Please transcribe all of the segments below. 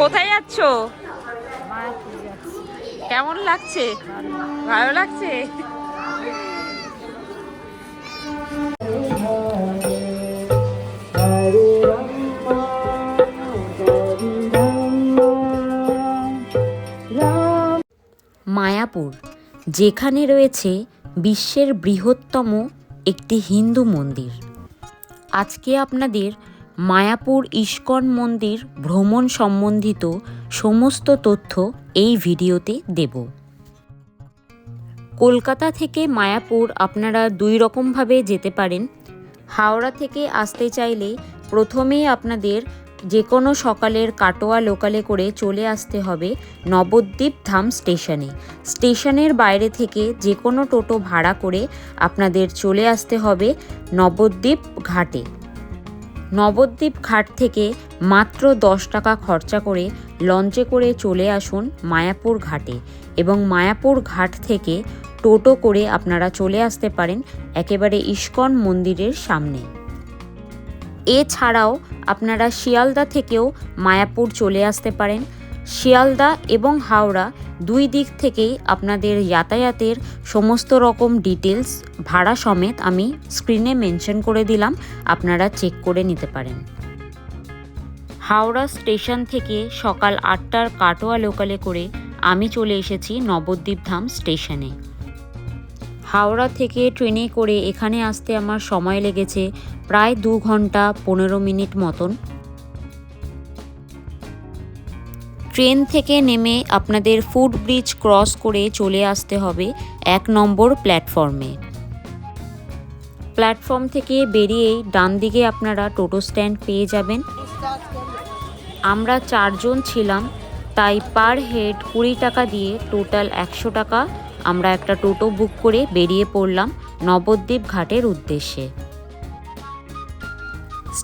কোথায় যাচ্ছ? কেমন লাগছে? ভালো লাগছে? মায়াপুর, যেখানে রয়েছে বিশ্বের বৃহত্তম একটি হিন্দু মন্দির। আজকে আপনাদের মায়াপুর ইস্কন মন্দির ভ্রমণ সম্বন্ধিত সমস্ত তথ্য এই ভিডিওতে দেব। কলকাতা থেকে মায়াপুর আপনারা দুই রকমভাবে যেতে পারেন। হাওড়া থেকে আসতে চাইলে প্রথমেই আপনাদের যে কোনো সকালের কাটোয়া লোকালে করে চলে আসতে হবে নবদ্বীপ ধাম স্টেশনে। স্টেশনের বাইরে থেকে যে কোনো টোটো ভাড়া করে আপনাদের চলে আসতে হবে নবদ্বীপ ঘাটে। নবদ্বীপ ঘাট থেকে মাত্র দশ টাকা খরচা করে লঞ্চে করে চলে আসুন মায়াপুর ঘাটে এবং মায়াপুর ঘাট থেকে টোটো করে আপনারা চলে আসতে পারেন একেবারে ইস্কন মন্দিরের সামনে। এছাড়াও আপনারা শিয়ালদা থেকেও মায়াপুর চলে আসতে পারেন। শিয়ালদা এবং হাওড়া দুই দিক থেকেই আপনাদের যাতায়াতের সমস্ত রকম ডিটেলস ভাড়া সমেত আমি স্ক্রিনে মেনশন করে দিলাম, আপনারা চেক করে নিতে পারেন। হাওড়া স্টেশন থেকে সকাল আটটার কাটোয়া লোকালে করে আমি চলে এসেছি নবদ্বীপ ধাম স্টেশনে হাওড়া থেকে ট্রেনে করে এখানে আসতে আমার সময় লেগেছে প্রায় দু ঘণ্টা পনেরো মিনিট মতন। ট্রেন থেকে নেমে আপনাদের ফুট ব্রিজ ক্রস করে চলে আসতে হবে এক নম্বর প্ল্যাটফর্মে। প্ল্যাটফর্ম থেকে বেরিয়েই ডান দিকে আপনারা টোটো স্ট্যান্ড পেয়ে যাবেন। আমরা চারজন ছিলাম, তাই পার হেড কুড়ি টাকা দিয়ে টোটাল একশো টাকা আমরা একটা টোটো বুক করে বেরিয়ে পড়লাম নবদ্বীপ ঘাটের উদ্দেশ্যে।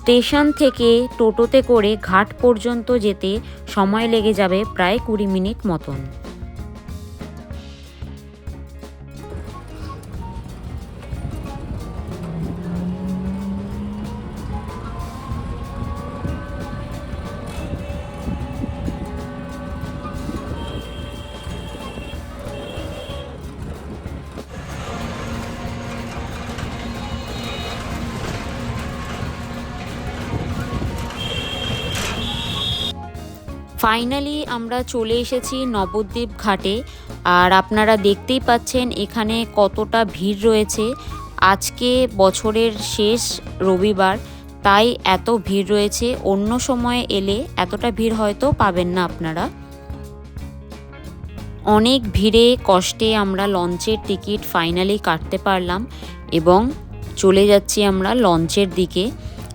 স্টেশন থেকে টোটোতে করে ঘাট পর্যন্ত যেতে সময় লেগে যাবে প্রায় কুড়ি মিনিট মতন। ফাইনালি আমরা চলে এসেছি নবদ্বীপ ঘাটে। আর আপনারা দেখতেই পাচ্ছেন এখানে কতটা ভিড় রয়েছে। আজকে বছরের শেষ রবিবার, তাই এত ভিড় রয়েছে। অন্য সময়ে এলে এতটা ভিড় হয়তো পাবেন না আপনারা। অনেক ভিড়ে কষ্টে আমরা লঞ্চের টিকিট ফাইনালি কাটতে পারলাম এবং চলে যাচ্ছি আমরা লঞ্চের দিকে।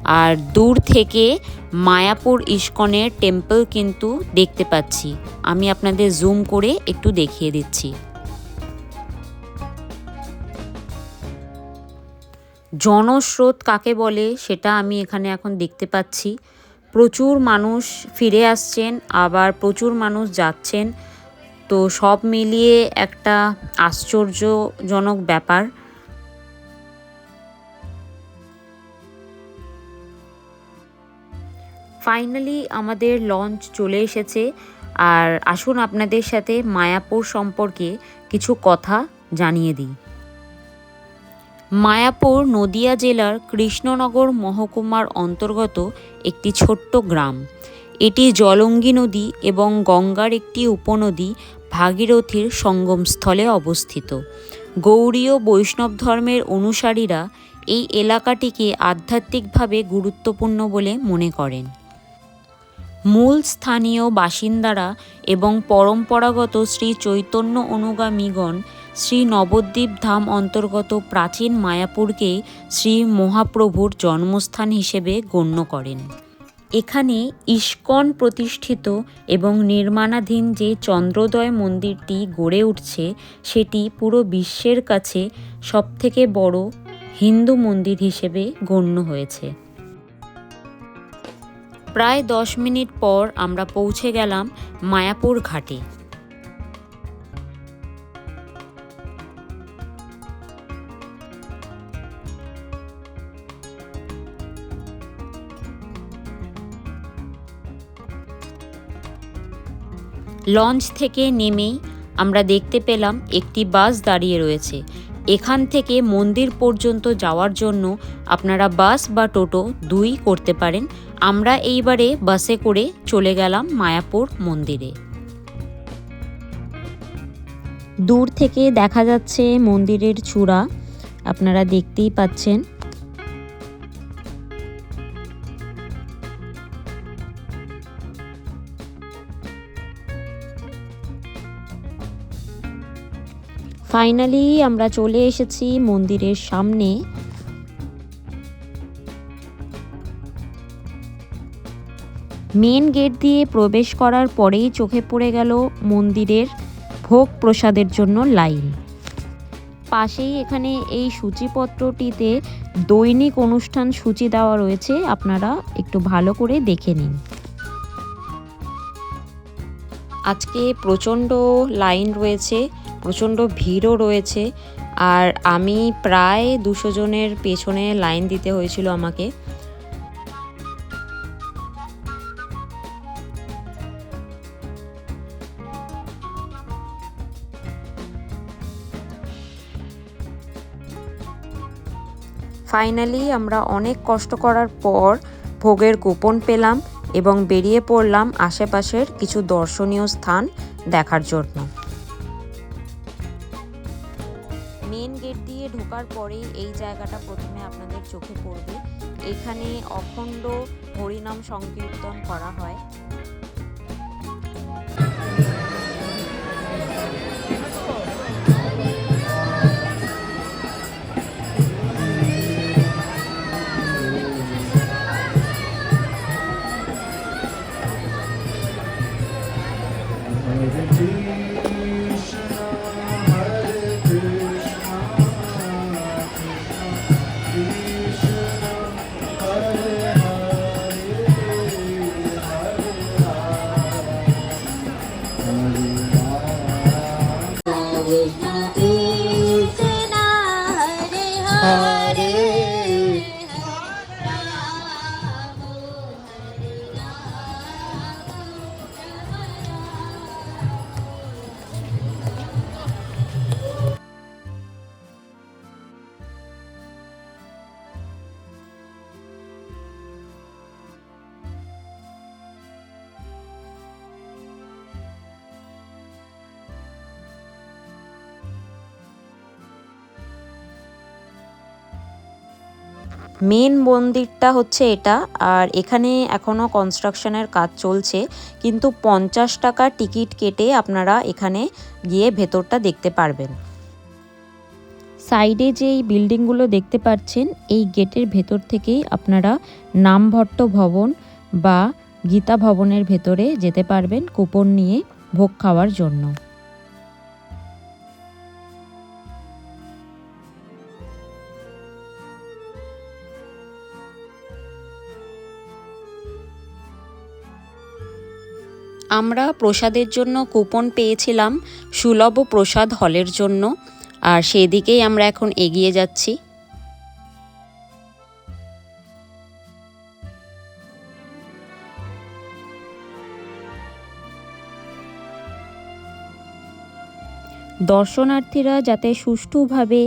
আর দূর থেকে মায়াপুর ইস্কনের টেম্পল কিন্তু দেখতে পাচ্ছি। আমি আপনাদের জুম করে একটু দেখিয়ে দিচ্ছি। জনস্রোত কাকে বলে সেটা আমি এখানে এখন দেখতে পাচ্ছি। প্রচুর মানুষ ফিরে আসছেন, আবার প্রচুর মানুষ যাচ্ছেন। তো সব মিলিয়ে একটা আশ্চর্যজনক ব্যাপার। ফাইনালি আমাদের লঞ্চ চলে এসেছে। আর আসুন আপনাদের সাথে মায়াপুর সম্পর্কে কিছু কথা জানিয়ে দিই। মায়াপুর নদিয়া জেলার কৃষ্ণনগর মহকুমার অন্তর্গত একটি ছোট্ট গ্রাম। এটি জলঙ্গি নদী এবং গঙ্গার একটি উপনদী ভাগীরথীর সঙ্গমস্থলে অবস্থিত। গৌড়ীয় বৈষ্ণব ধর্মের অনুসারীরা এই এলাকাটিকে আধ্যাত্মিকভাবে গুরুত্বপূর্ণ বলে মনে করেন। মূল স্থানীয় বাসিন্দারা এবং পরম্পরাগত শ্রী চৈতন্য অনুগামীগণ শ্রী নবদ্বীপ ধাম অন্তর্গত প্রাচীন মায়াপুরকে শ্রী মহাপ্রভুর জন্মস্থান হিসেবে গণ্য করেন। এখানে ইস্কন প্রতিষ্ঠিত এবং নির্মাণাধীন যে চন্দ্রোদয় মন্দিরটি গড়ে উঠছে, সেটি পুরো বিশ্বের কাছে সবথেকে বড় হিন্দু মন্দির হিসেবে গণ্য হয়েছে। প্রায় দশ মিনিট পর আমরা পৌঁছে গেলাম মায়াপুর ঘাটে। লঞ্চ থেকে নেমেই আমরা দেখতে পেলাম একটি বাস দাঁড়িয়ে রয়েছে। এখান থেকে মন্দির পর্যন্ত যাওয়ার জন্য আপনারা বাস বা টোটো দুই করতে পারেন। আমরা এইবারে বাসে করে চলে গেলাম মায়াপুর মন্দিরে। দূর থেকে দেখা যাচ্ছে মন্দিরের চূড়া, আপনারা দেখতেই পাচ্ছেন। ফাইনালি আমরা চলে এসেছি মন্দিরের সামনে। মেন গেট দিয়ে প্রবেশ করার পরেই চোখে পড়ে গেল মন্দিরের ভোগ প্রসাদের জন্য লাইন। পাশেই এখানে এই সূচিপত্রটিতে দৈনিক অনুষ্ঠান সূচি দেওয়া রয়েছে, আপনারা একটু ভালো করে দেখে নিন। আজকে প্রচণ্ড লাইন রয়েছে, প্রচণ্ড ভিড়ও রয়েছে, আর আমি প্রায় দুশো জনের পেছনে লাইন দিতে হয়েছিল আমাকে। ফাইনালি আমরা অনেক কষ্ট করার পর ভোগের কুপন পেলাম এবং বেরিয়ে পড়লাম আশেপাশের কিছু দর্শনীয় স্থান দেখার জন্য। মেন গেট দিয়ে ঢোকার পরেই এই জায়গাটা প্রথমে আপনাদের চোখে পড়বে। এখানে অখণ্ড হরিনাম সংকীর্তন করা হয়। মেন মন্দিরটা হচ্ছে এটা, আর এখানে এখনও কনস্ট্রাকশনের কাজ চলছে, কিন্তু পঞ্চাশ টাকা টিকিট কেটে আপনারা এখানে গিয়ে ভেতরটা দেখতে পারবেন। সাইডে যে এই বিল্ডিংগুলো দেখতে পাচ্ছেন, এই গেটের ভেতর থেকেই আপনারা নামভট্ট ভবন বা গীতা ভবনের ভেতরে যেতে পারবেন, কুপন নিয়ে ভোগ খাওয়ার জন্য। আমরা প্রসাদের জন্য কুপন পেয়েছিলাম, সুলভ প্রসাদ হলের জন্য, আর সেদিকেই আমরা এখন এগিয়ে যাচ্ছি। দর্শনার্থীরা যাতে সুষ্ঠুভাবে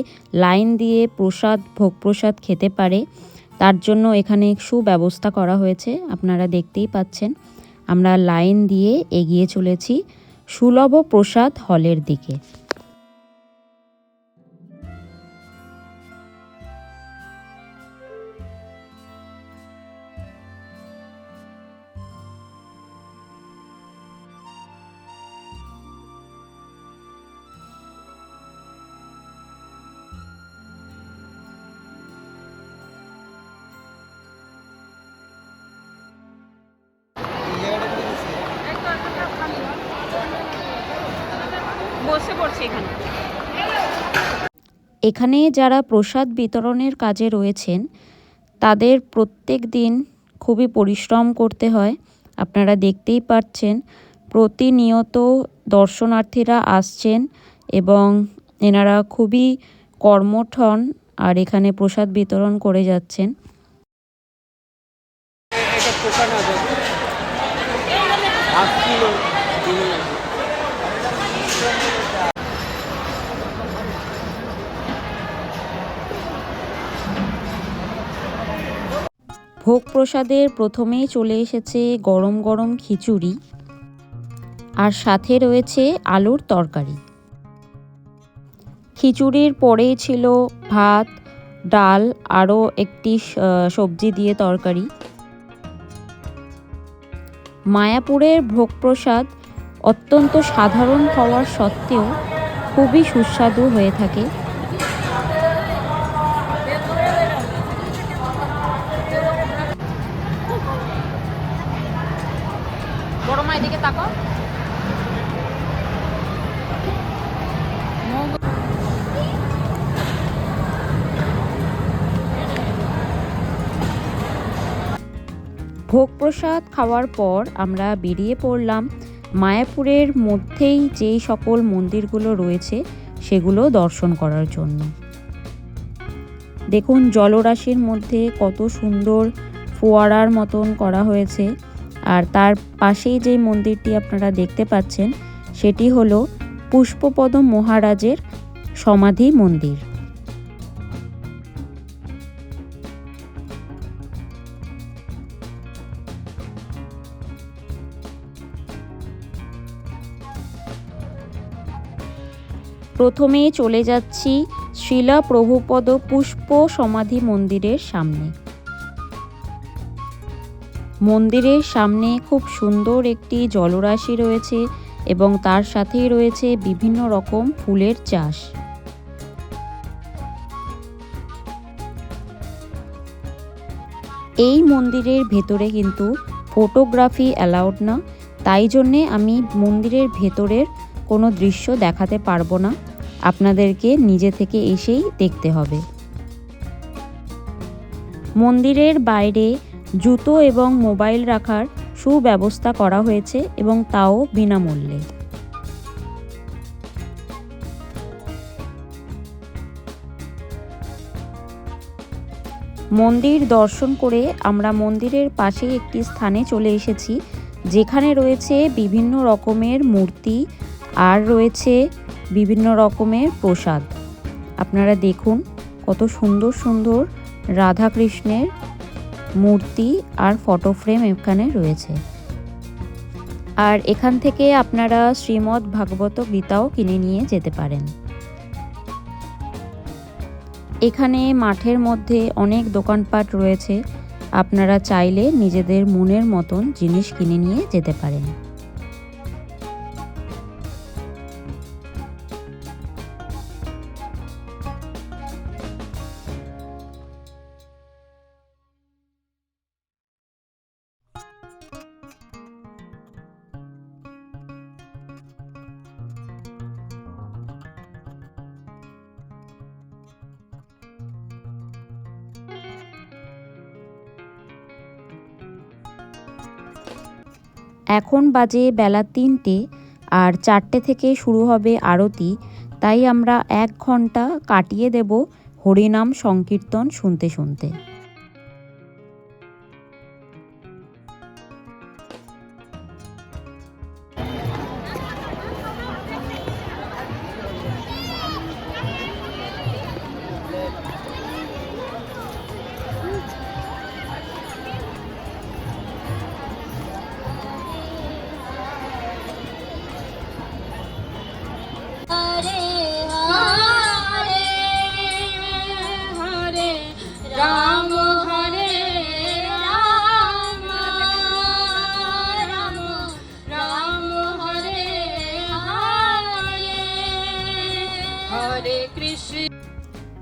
লাইন দিয়ে প্রসাদ, ভোগ প্রসাদ খেতে পারে, তার জন্য এখানে সুব্যবস্থা করা হয়েছে, আপনারা দেখতেই পাচ্ছেন। আমরা লাইন দিয়ে এগিয়ে চলেছি সুলভ প্রসাদ হলের দিকে। বসে পড়ছি এখানে। এখানে যারা প্রসাদ বিতরণের কাজে রয়েছেন তাদের প্রত্যেক দিন খুবই পরিশ্রম করতে হয়। আপনারা দেখতেই পাচ্ছেন প্রতিনিয়ত দর্শনার্থীরা আসছেন এবং এনারা খুবই কর্মঠ হন আর এখানে প্রসাদ বিতরণ করে যাচ্ছেন। এটা ভোগ প্রসাদের প্রথমেই চলে এসেছে গরম গরম খিচুড়ি আর সাথে রয়েছে আলুর তরকারি। খিচুড়ির পরেই ছিল ভাত, ডাল, আরও একটি সবজি দিয়ে তরকারি। মায়াপুরের ভোগ প্রসাদ অত্যন্ত সাধারণ হওয়ার সত্ত্বেও খুবই সুস্বাদু হয়ে থাকে। ভোগ প্রসাদ খাওয়ার পর আমরা বেরিয়ে পড়লাম। মায়াপুরের মধ্যেই যেই সকল মন্দিরগুলো রয়েছে, সেগুলো দর্শন করার জন্য। দেখুন, জলরাশির মধ্যে কত সুন্দর ফোয়ারার মতন করা হয়েছে। আর তার পাশেই যে মন্দিরটি আপনারা দেখতে পাচ্ছেন, সেটি হলো পুষ্পপদ মহারাজের সমাধি মন্দির। প্রথমে চলে যাচ্ছি শিলা প্রভুপদ পুষ্প সমাধি মন্দিরের সামনে। মন্দিরের সামনে খুব সুন্দর একটি জলরাশি রয়েছে এবং তার সাথেই রয়েছে বিভিন্ন রকম ফুলের চাষ। এই মন্দিরের ভেতরে কিন্তু ফটোগ্রাফি অ্যালাউড না, তাই জন্যে আমি মন্দিরের ভেতরের কোনো দৃশ্য দেখাতে পারব না। আপনাদেরকে নিজে থেকে এসেই দেখতে হবে। মন্দিরের বাইরে জুতো এবং মোবাইল রাখার সুব্যবস্থা করা হয়েছে এবং তাও বিনামূল্যে। মন্দির দর্শন করে আমরা মন্দিরের পাশেই একটি স্থানে চলে এসেছি, যেখানে রয়েছে বিভিন্ন রকমের মূর্তি আর রয়েছে বিভিন্ন রকমের প্রসাদ। আপনারা দেখুন কত সুন্দর সুন্দর রাধা কৃষ্ণের মূর্তি আর ফটো ফ্রেম এখানে রয়েছে। আর এখান থেকে আপনারা শ্রীমদ্ ভাগবত গীতাও কিনে নিয়ে যেতে পারেন। এখানে মাঠের মধ্যে অনেক দোকানপাট রয়েছে। আপনারা চাইলে নিজেদের মনের মতন জিনিস কিনে নিয়ে যেতে পারেন। এখন বাজে বেলা তিনটে আর চারটে থেকে শুরু হবে আরতি, তাই আমরা এক ঘণ্টা কাটিয়ে দেব হরিনাম সংকীর্তন শুনতে শুনতে।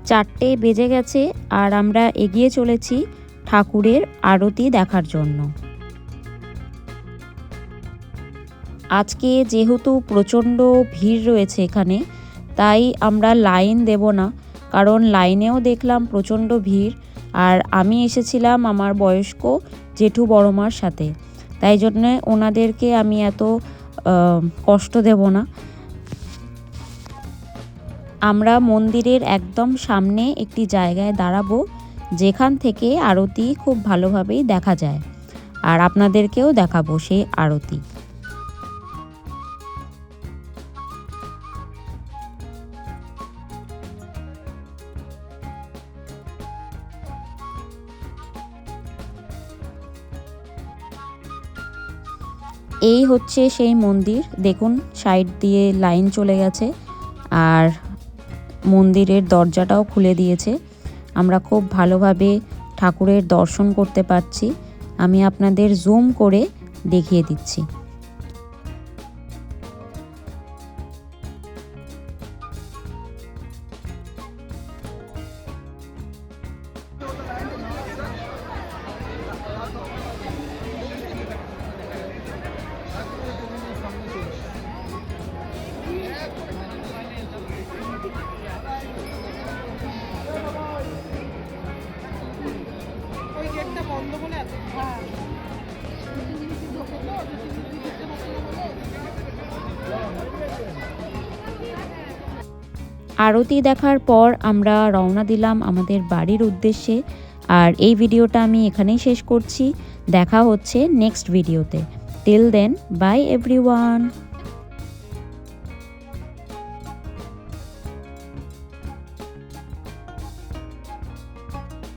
চারটে বেজে গেছে আর আমরা এগিয়ে চলেছি ঠাকুরের আরতি দেখার জন্য। আজকে যেহেতু প্রচণ্ড ভিড় রয়েছে এখানে, তাই আমরা লাইন দেব না, কারণ লাইনেও দেখলাম প্রচণ্ড ভিড় আর আমি এসেছিলাম আমার বয়স্ক জেঠু বড়মার সাথে। তাই জন্যে ওনাদেরকে আমি এত কষ্ট দেব না। আমরা মন্দিরের একদম সামনে একটি জায়গায় দাঁড়াবো, যেখান থেকে আরতি খুব ভালোভাবেই দেখা যায়। আর আপনাদেরকেও দেখাবো সেই আরতি। এই হচ্ছে সেই মন্দির। দেখুন, সাইড দিয়ে লাইন চলে গেছে। আর মন্দিরের দরজাটাও খুলে দিয়েছে। আমরা খুব ভালোভাবে ঠাকুরের দর্শন করতে পারছি। আমি আপনাদের জুম করে দেখিয়ে দিচ্ছি। আরতি দেখার পর আমরা রওনা দিলাম আমাদের বাড়ির উদ্দেশ্যে। আর এই ভিডিওটা আমি এখানেই শেষ করছি। দেখা হচ্ছে নেক্সট ভিডিওতে। Till then by everyone